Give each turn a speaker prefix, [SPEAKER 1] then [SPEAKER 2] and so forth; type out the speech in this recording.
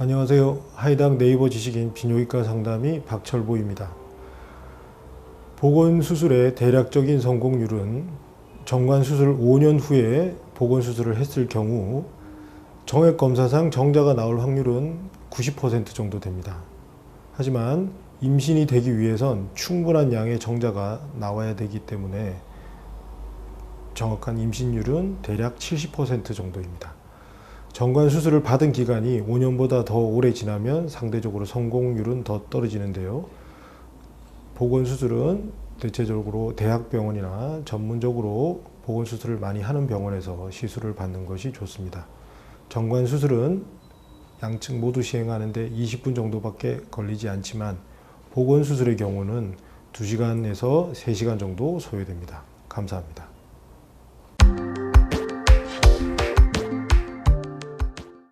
[SPEAKER 1] 안녕하세요. 하이당 네이버 지식인 비뇨기과 상담의 박철보입니다. 보건수술의 대략적인 성공률은 정관수술 5년 후에 보건수술을 했을 경우 정액검사상 정자가 나올 확률은 90% 정도 됩니다. 하지만 임신이 되기 위해선 충분한 양의 정자가 나와야 되기 때문에 정확한 임신율은 대략 70% 정도입니다. 정관 수술을 받은 기간이 5년보다 더 오래 지나면 상대적으로 성공률은 더 떨어지는데요. 보건 수술은 대체적으로 대학병원이나 전문적으로 보건 수술을 많이 하는 병원에서 시술을 받는 것이 좋습니다. 정관 수술은 양측 모두 시행하는데 20분 정도밖에 걸리지 않지만 보건 수술의 경우는 2시간에서 3시간 정도 소요됩니다. 감사합니다.